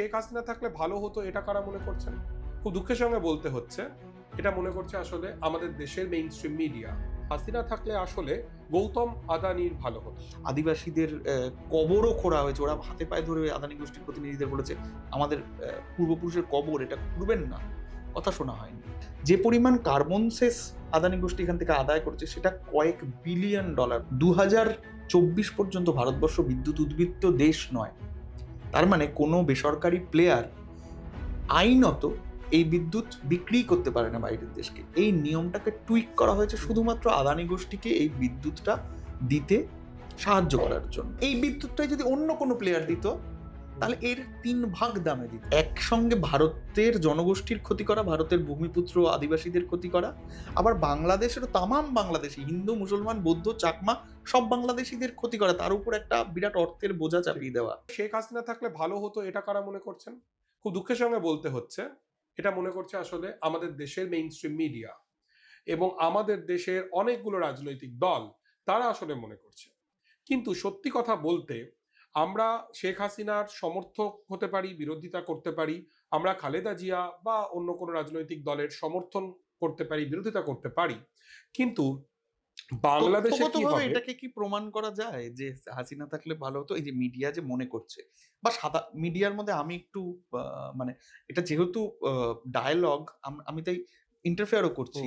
শেখ হাসিনা থাকলে ভালো হতো, এটা কারা মনে করছেন? খুব দুঃখের সঙ্গে বলতে হচ্ছে, এটা মনে করছে আসলে আমাদের দেশের মেইন স্ট্রিম মিডিয়া হাসিনা থাকলে আসলে গৌতম আদানির ভালো হতো। আদিবাসীদের কবরও খোঁড়া হয়েছে, ওরা হাতে পায়ে ধরে আদানি গোষ্ঠীর প্রতিনিধিদের বলেছে, আমাদের পূর্বপুরুষের কবর, এটা খুঁড়বেন না। কথা শোনা হয়নি। যে পরিমাণ কার্বন সেস আদানি গোষ্ঠী এখান থেকে আদায় করছে, সেটা কয়েক বিলিয়ন ডলার দু চব্বিশ পর্যন্ত ভারতবর্ষ বিদ্যুৎ উদ্বৃত্ত দেশ নয়। তার মানে কোনো বেসরকারি প্লেয়ার আইনত এই বিদ্যুৎ বিক্রি করতে পারে না বাইরের দেশকে। এই নিয়মটাকে টুইক করা হয়েছে শুধুমাত্র আদানি গোষ্ঠীকে এই বিদ্যুৎটা দিতে সাহায্য করার জন্য। এই বিদ্যুৎটাই যদি অন্য কোনো প্লেয়ার দিত তাহলে এর তিন ভাগ দামে দিত একসঙ্গে ভারতের জনগোষ্ঠীর ক্ষতি করা, ভারতের ভূমিপুত্র আদিবাসীদের ক্ষতি করা, আবার বাংলাদেশের তামাম বাংলাদেশি, হিন্দু, মুসলমান, বৌদ্ধ, চাকমা, সব বাংলাদেশিদের ক্ষতি করা, তার উপর একটা বিরাট অর্থের বোঝা চাপিয়ে দেওয়া। শেখ হাসিনা থাকলে ভালো হতো, এটা কারা মনে করছেন? খুব দুঃখের সঙ্গে বলতে হচ্ছে, এটা মনে করছে আসলে আমাদের দেশের মেইন স্ট্রিম মিডিয়া এবং আমাদের দেশের অনেকগুলো রাজনৈতিক দল, তারা আসলে মনে করছে। কিন্তু সত্যি কথা বলতে আমরা শেখ হাসিনার সমর্থক হতে পারি বিরোধিতা করতে পারি আমরা খালেদা জিয়া বা অন্য কোনো রাজনৈতিক দলের সমর্থন করতে পারি বিরোধিতা করতে পারি। কিন্তু বাংলাদেশে কি হবে? এটাকে কি প্রমাণ করা যায় যে হাসিনা থাকলে ভালো হতো? এই যে মিডিয়া যে মনে করছে বা সাদা মিডিয়ার মধ্যে আমি একটু মানে এটা যেহেতু ডায়ালগ আমি তাই ইন্টারফেয়ারও করছি।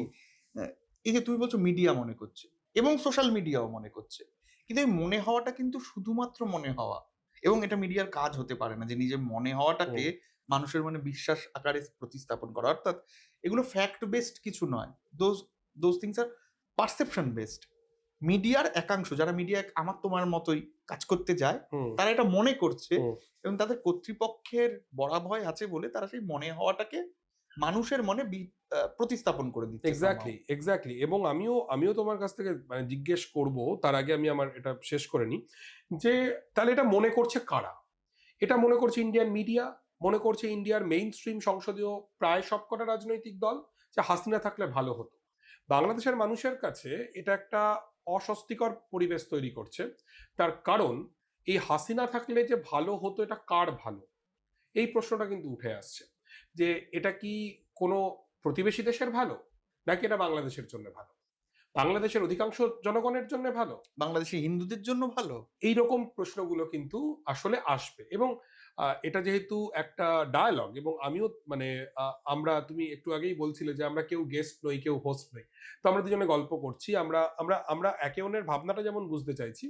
এই যে তুমি বলছো মিডিয়া মনে করছে এবং সোশ্যাল মিডিয়াও মনে করছে। কিন্তু এই মনে হওয়াটা কিন্তু শুধুমাত্র মনে হওয়া। এবং এটা মিডিয়ার কাজ হতে পারে না যে নিজের মনে হওয়াটাকে মানুষের মনে বিশ্বাস আকারে প্রতিস্থাপন করা। অর্থাৎ এগুলো ফ্যাক্ট বেসড কিছু নয়। দোজ দোজ থিংস আর পারসেপশন বেসড মিডিয়ার একাংশ যারা মিডিয়া আমার তোমার মতোই কাজ করতে যায় তারা এটা মনে করছে এবং তাদের কর্তৃপক্ষের বরাভয় আছে বলে তারা সেই মনে হওয়াটাকে মানুষের মনে প্রতিস্থাপন করে দিচ্ছে এক্স্যাক্টলি এক্স্যাক্টলি এবং আমিও আমিও তোমার কাছ থেকে মানে জিজ্ঞেস করব তার আগে আমি আমার এটা শেষ করে নিই যে তাহলে এটা মনে করছে কারা? এটা মনে করছে ইন্ডিয়ান মিডিয়া মনে করছে ইন্ডিয়ার মেইন স্ট্রিম সংসদীয় প্রায় সবকটা রাজনৈতিক দল যে হাসিনা থাকলে ভালো হতো। বাংলাদেশের মানুষের কাছে এটা একটা অস্বস্তিকর পরিবেশ তৈরি করছে তার কারণ এই হাসিনা থাকলে যে ভালো হতো এটা কার ভালো? এই প্রশ্নটা কিন্তু উঠে আসছে যে এটা কি কোনো প্রতিবেশী দেশের ভালো নাকি এটা বাংলাদেশের জন্য ভালো? বাংলাদেশের অধিকাংশ জনগণের জন্য ভালো? বাংলাদেশি হিন্দুদের জন্য ভালো? এই রকম প্রশ্নগুলো কিন্তু আসলে আসবে এবং এটা যেহেতু একটা ডায়ালগ এবং আমিও মানে আমরা তুমি একটু আগেই বলছিলে যে আমরা কেউ গেস্ট নই কেউ হোস্ট নই। তো আমরা দুজনে গল্প করছি আমরা আমরা আমরা একে অন্যের ভাবনাটা যেমন বুঝতে চাইছি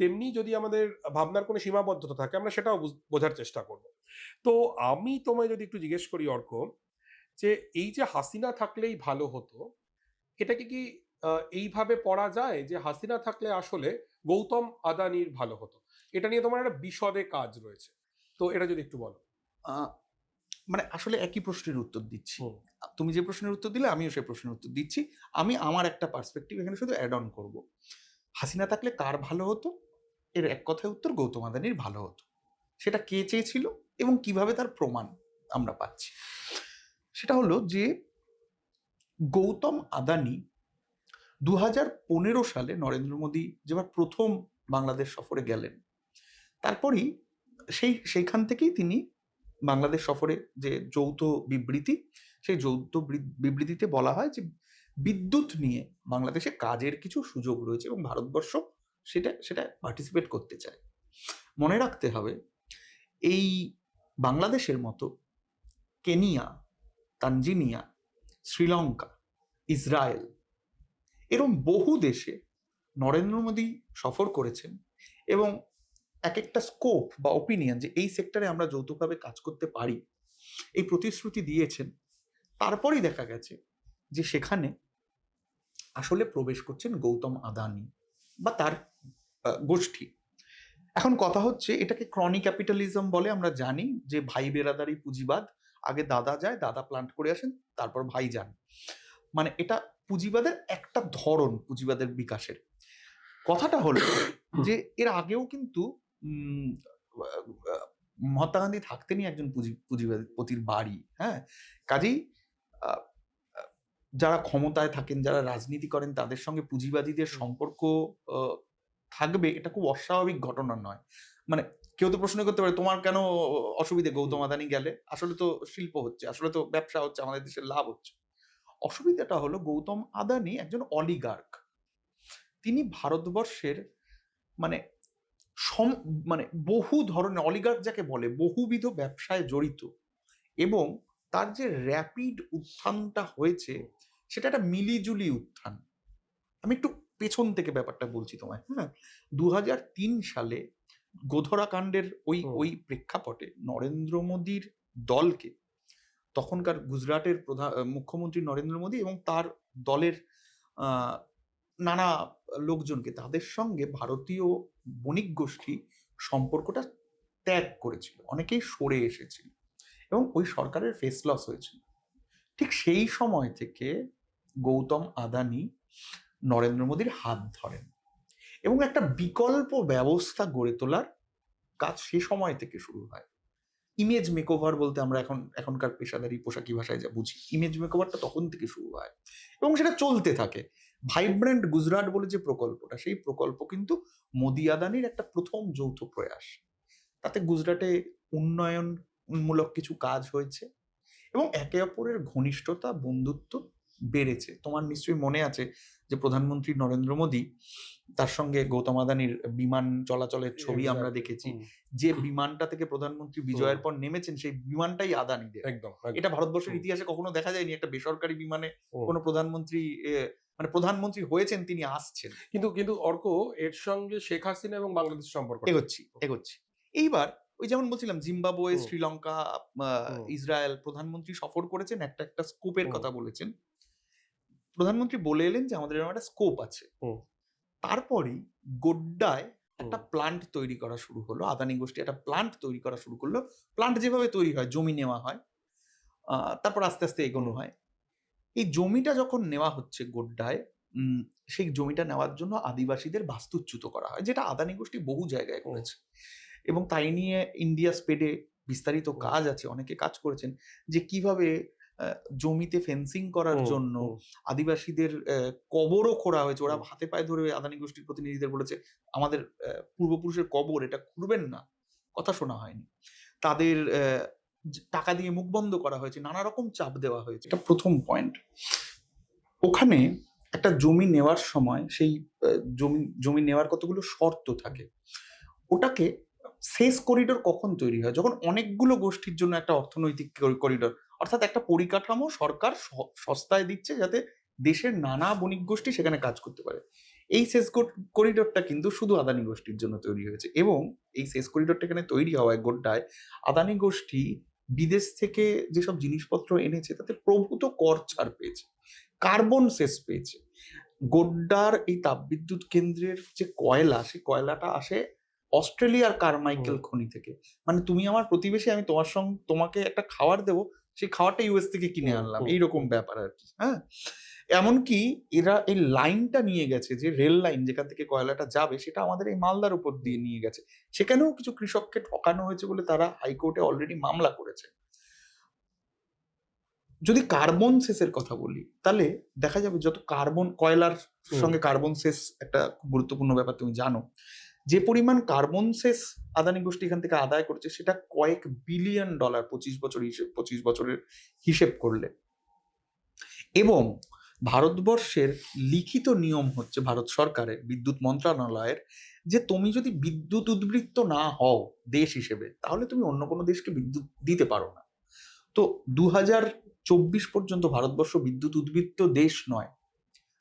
তেমনি যদি আমাদের ভাবনার কোনো সীমাবদ্ধতা থাকে আমরা সেটাও বোঝার চেষ্টা করব। তো আমি তোমায় যদি একটু জিজ্ঞেস করি অর্ক যে এই যে হাসিনা থাকলেই ভালো হতো এটাকে কি এইভাবে পড়া যায় যে হাসিনা থাকলে আসলে গৌতম আদানির ভালো হতো? এটা নিয়ে তোমার একটা বিশদে কাজ রয়েছে। তো এটা যদি একটু বলো। মানে আসলে একই প্রশ্নের উত্তর দিচ্ছি। তুমি যে প্রশ্নের উত্তর দিলে আমিও সেই প্রশ্নের উত্তর দিচ্ছি। আমি আমার একটা পার্সপেক্টিভ এখানে শুধু অ্যাড অন করব। হাসিনা থাকলে কার ভালো হতো? এর এক কথায় উত্তর গৌতম আদানির ভালো হতো। সেটা কে চেয়েছিল এবং কীভাবে তার প্রমাণ আমরা পাচ্ছি? সেটা হলো যে গৌতম আদানি দু পনেরো সালে নরেন্দ্র মোদী যেবার প্রথম বাংলাদেশ সফরে গেলেন, তারপরই সেই, সেইখান থেকেই তিনি বাংলাদেশ সফরে যে যৌথ বিবৃতি, সেই যৌথ বিবৃতিতে বলা হয় যে বিদ্যুৎ নিয়ে বাংলাদেশে কাজের কিছু সুযোগ রয়েছে এবং ভারতবর্ষ সেটা সেটা পার্টিসিপেট করতে চায়। মনে রাখতে হবে, এই বাংলাদেশের মতো কেনিয়া তানজিনিয়া, শ্রীলঙ্কা, ইসরায়েল এরকম বহু দেশে নরেন্দ্র মোদী সফর করেছেন এবং এক একটা স্কোপ বা ওপিনিয়ন যে এই সেক্টরে আমরা যৌথভাবে কাজ করতে পারি, এই প্রতিশ্রুতি দিয়েছেন। তারপরেই দেখা গেছে যে সেখানে আসলে প্রবেশ করছেন গৌতম আদানি বা তার গোষ্ঠী। এখন কথা হচ্ছে এটাকে ক্রনি ক্যাপিটালিজম বলে আমরা জানি যে ভাই বেরাদারি পুঁজিবাদ আগে দাদা যায় দাদা প্লান্ট করে আসেন তারপর ভাই যান। মানে এটা পুঁজিবাদের একটা ধরন পুঁজিবাদের বিকাশের। কথাটা হলো যে এর আগেও কিন্তু মহাত্মা গান্ধী থাকতেনই একজন পুঁজি পুঁজিপতির বাড়ি হ্যাঁ? কাজেই যারা ক্ষমতায় থাকেন যারা রাজনীতি করেন তাদের সঙ্গে পুঁজিবাদীদের সম্পর্ক থাকবে এটা খুব অস্বাভাবিক ঘটনা নয়। মানে কেউ তো প্রশ্ন করতে পারে, তোমার কেন অসুবিধে গৌতম আদানি গেলে? আসলে তো শিল্প হচ্ছে, আসলে তো ব্যবসা হচ্ছে, আমাদের দেশের লাভ হচ্ছে। অসুবিধাটা হলো গৌতম আদানি একজন অলিগার্ক। তিনি ভারতবর্ষের মানে সম মানে বহু ধরনের, অলিগার্ক যাকে বলে, বহুবিধ ব্যবসায় জড়িত এবং তার যে র্যাপিড উত্থানটা হয়েছে, সেটা একটা মিলিজুলি উত্থান। আমি একটু পেছন থেকে ব্যাপারটা বলছি তোমায় হ্যাঁ? দু হাজার তিন সালে গোধরা কাণ্ডের ওই ওই প্রেক্ষাপটে নরেন্দ্র মোদীর দলকে তখনকার গুজরাটের প্রধান মুখ্যমন্ত্রী নরেন্দ্র মোদী এবং তার দলের নানা লোকজনকে তাদের সঙ্গে ভারতীয় বণিক গোষ্ঠী সম্পর্কটা ত্যাগ করেছিল। অনেকেই সরে এসেছিল এবং ওই সরকারের ফেস লস হয়েছিল। ঠিক সেই সময় থেকে গৌতম আদানি নরেন্দ্র মোদীর হাত ধরেন। এবং একটা বিকল্প ব্যবস্থা গড়ে তোলার কাজ সে সময় থেকে শুরু হয়। ইমেজ মেকওভার বলতে আমরা এখন, এখনকার পেশাদারি পোশাকি ভাষায় যা বুঝি ইমেজ মেকওভারটা তখন থেকে শুরু হয় এবং সেটা চলতে থাকে। ভাইব্রেন্ট গুজরাট বলে যে প্রকল্পটা, সেই প্রকল্প কিন্তু মোদি আদানির একটা প্রথম যৌথ প্রয়াস। তাতে গুজরাটে উন্নয়নমূলক কিছু কাজ হয়েছে এবং একে অপরের ঘনিষ্ঠতা, বন্ধুত্ব বেড়েছে। তোমার নিশ্চয়ই মনে আছে যে প্রধানমন্ত্রী নরেন্দ্র মোদী তার সঙ্গে গৌতম আদানির বিমান চলাচলের ছবি আমরা দেখেছি। যে বিমানটা থেকে প্রধানমন্ত্রী বিজয়ের পর নেমেছেন সেই বিমানটাই আদানিদের। একদম। এটা ভারতবর্ষের ইতিহাসে কখনো দেখা যায়নি। একটা বেসরকারি বিমানে। কোনো প্রধানমন্ত্রী মানে প্রধানমন্ত্রী হয়েছেন তিনি আসছেন। কিন্তু কিন্তু অর্ক এর সঙ্গে শেখ হাসিনা এবং বাংলাদেশ সম্পর্ক এগোচ্ছি এগোচ্ছি। এইবার ওই যেমন বলছিলাম জিম্বাবুয়ে শ্রীলঙ্কা আহ, ইসরায়েল প্রধানমন্ত্রী সফর করেছেন একটা একটা স্কোপের কথা বলেছেন। প্রধানমন্ত্রী বলে এলেন যে আমাদের এরকম একটা স্কোপ আছে। তারপরেই গোড্ডায় একটা প্লান্ট তৈরি করা শুরু হলো আদানি গোষ্ঠী একটা প্লান্ট তৈরি করা শুরু করল। প্লান্ট যেভাবে তৈরি হয় জমি নেওয়া হয় তারপর আস্তে আস্তে এগোনো হয়। এই জমিটা যখন নেওয়া হচ্ছে গোড্ডায় উম, সেই জমিটা নেওয়ার জন্য আদিবাসীদের বাস্তুচ্যুত করা হয় যেটা আদানি গোষ্ঠী বহু জায়গায় করেছে। এবং তাই নিয়ে ইন্ডিয়া স্পেডে বিস্তারিত কাজ আছে অনেকে কাজ করেছেন যে কীভাবে জমিতে ফেন্সিং করার জন্য আদিবাসীদের কবরও খোঁড়া হয়েছে। ওরা হাতে পায়ে ধরে আদানি গোষ্ঠীর প্রতিনিধিদের বলেছে আমাদের পূর্বপুরুষের কবর এটা খুঁড়বেন না। কথা শোনা হয়নি। তাদের টাকা দিয়ে মুখ বন্ধ করা হয়েছে নানা রকম চাপ দেওয়া হয়েছে। এটা প্রথম পয়েন্ট ওখানে একটা জমি নেওয়ার সময় সেই জমি জমি নেওয়ার কতগুলো শর্ত থাকে। ওটাকে শেষ করিডোর কখন তৈরি হয়? যখন অনেকগুলো গোষ্ঠীর জন্য একটা অর্থনৈতিক করিডোর অর্থাৎ একটা পরিকাঠামো সরকার সস্তায় দিচ্ছে যাতে দেশের নানা বণিক গোষ্ঠী সেখানে কাজ করতে পারে। এই শেষ করিডোরটা কিন্তু শুধু আদানি গোষ্ঠীর জন্য তৈরি হয়েছে এবং এই শেষ করিডোরটা এখানে তৈরি হওয়ায় গোড্ডায় আদানি গোষ্ঠী বিদেশ থেকে যেসব জিনিসপত্র এনেছে তাতে প্রভূত কর ছাড় পেয়েছে কার্বন সেস পেয়েছে। গোড্ডার এই তাপবিদ্যুৎ কেন্দ্রের যে কয়লা সেই কয়লাটা আসে অস্ট্রেলিয়ার কারমাইকেল খনি থেকে। মানে তুমি আমার প্রতিবেশী আমি তোমার সঙ্গে তোমাকে একটা খাবার দেবো সেই খাওয়াটা ইউএস থেকে কিনে আনলাম। এইরকম ব্যাপার আর কি হ্যাঁ? এমনকি এরা এই লাইনটা নিয়ে গেছে যে রেল লাইন যেখান থেকে কয়লাটা যাবে সেটা আমাদের এই মালদার উপর দিয়ে নিয়ে গেছে। সেখানেও কিছু কৃষককে ঠকানো হয়েছে বলে তারা হাইকোর্টে অলরেডি মামলা করেছে। যদি কার্বন সেসের কথা বলি তাহলে দেখা যাবে যত কার্বন কয়লার সঙ্গে কার্বন সেস একটা গুরুত্বপূর্ণ ব্যাপার তুমি জানো যে পরিমাণ কার্বন সেস আদানি গোষ্ঠী এখান থেকে আদায় করছে, সেটা কয়েক বিলিয়ন ডলার পঁচিশ বছর হিসেব পঁচিশ বছরের হিসেব করলে। এবং ভারতবর্ষের লিখিত নিয়ম হচ্ছে ভারত সরকারের, বিদ্যুৎ মন্ত্রণালয়ের যে তুমি যদি বিদ্যুৎ উদ্বৃত্ত না হও দেশ হিসেবে, তাহলে তুমি অন্য কোনো দেশকে বিদ্যুৎ দিতে পারো না। তো দু চব্বিশ পর্যন্ত ভারতবর্ষ বিদ্যুৎ উদ্বৃত্ত দেশ নয়।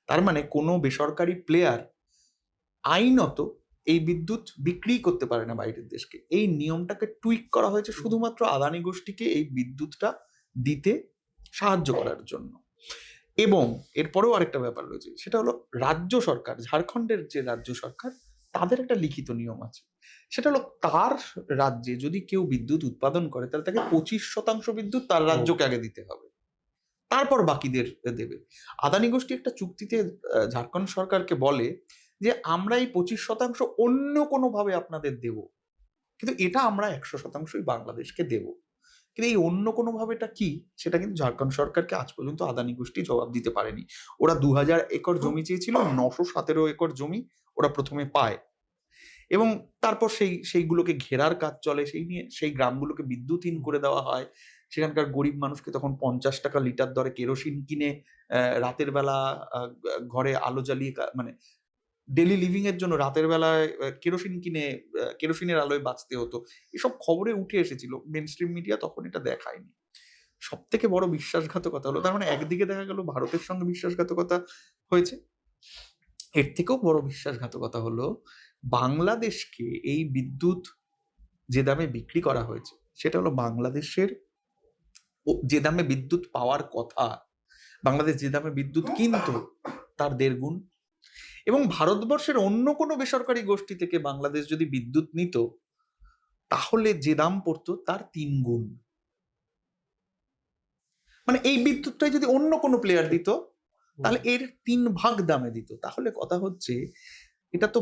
তার মানে কোনো বেসরকারি প্লেয়ার আইনত এই বিদ্যুৎ বিক্রি করতে পারে না বাইরের দেশকে। এই নিয়মটাকে টুইক করা হয়েছে শুধুমাত্র আদানি গোষ্ঠীকে এই বিদ্যুৎটা দিতে সাহায্য করার জন্য। এবং এরপরেও আরেকটা ব্যাপার রয়েছে সেটা হলো রাজ্য সরকার ঝাড়খণ্ডের যে রাজ্য সরকার তাদের একটা লিখিত নিয়ম আছে। সেটা হলো তার রাজ্যে যদি কেউ বিদ্যুৎ উৎপাদন করে তাহলে তাকে পঁচিশ শতাংশ বিদ্যুৎ তার রাজ্যকে আগে দিতে হবে। তারপর বাকিদের দেবে। আদানি গোষ্ঠী একটা চুক্তিতে ঝাড়খণ্ড সরকারকে বলে যে আমরা এই পঁচিশ শতাংশ অন্য কোনো ভাবে আপনাদের দেব। কিন্তু এটা আমরা একশো শতাংশই বাংলাদেশকে দেব। কিন্তু এই অন্য কোনো ভাবেটা কি? সেটা কিন্তু ঝাড়খণ্ড সরকারকে আজ পর্যন্ত আদানি গোষ্ঠী জবাব দিতে পারেনি। ওরা দু হাজার একর জমি চেয়েছিল নশো সতেরো একর জমি ওরা প্রথমে পায়। এবং তারপর সেই সেইগুলোকে ঘেরার কাজ চলে সেই নিয়ে সেই গ্রামগুলোকে বিদ্যুৎহীন করে দেওয়া হয়। সেখানকার গরিব মানুষকে তখন পঞ্চাশ টাকা লিটার দরে কেরোসিন কিনে আহ, রাতের বেলা ঘরে আলো জ্বালিয়ে মানে ডেলি লিভিং এর জন্য রাতের বেলায় কেরোসিন কিনে কেরোসিনের আলোয় বাঁচতে হতো। এসব খবরে উঠে এসেছিল মেন স্ট্রিম মিডিয়া তখন এটা দেখায়নি। সব থেকে বড় বিশ্বাসঘাতকতা হলো, তার মানে একদিকে দেখা গেল ভারতের সঙ্গে বিশ্বাসঘাতকতা হয়েছে, এর থেকেও বড় বিশ্বাসঘাতকতা হলো বাংলাদেশকে এই বিদ্যুৎ যে দামে বিক্রি করা হয়েছে, সেটা হলো বাংলাদেশের যে দামে বিদ্যুৎ পাওয়ার কথা, বাংলাদেশ যে দামে বিদ্যুৎ কিনতো, তার দেড় গুণ এবং ভারতবর্ষের অন্য কোনো বেসরকারি গোষ্ঠী থেকে বাংলাদেশ যদি বিদ্যুৎ নিত, তাহলে যে দাম পড়তো তার তিন গুণ। মানে এই বিদ্যুৎটাই যদি অন্য কোনো প্লেয়ার দিত, তাহলে এর তিন ভাগ দামে দিত। তাহলে কথা হচ্ছে, এটা তো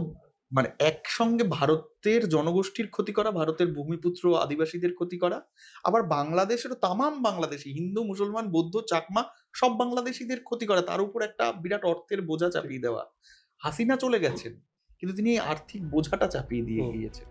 মানে একসঙ্গে ভারতের জনগোষ্ঠীর ক্ষতি করা, ভারতের ভূমিপুত্র আদিবাসীদের ক্ষতি করা, আবার বাংলাদেশেরও তামাম বাংলাদেশি, হিন্দু, মুসলমান, বৌদ্ধ, চাকমা, সব বাংলাদেশিদের ক্ষতি করা, তার উপর একটা বিরাট অর্থের বোঝা চাপিয়ে দেওয়া। হাসিনা চলে গেছেন কিন্তু তিনি এই আর্থিক বোঝাটা চাপিয়ে দিয়ে গিয়েছেন।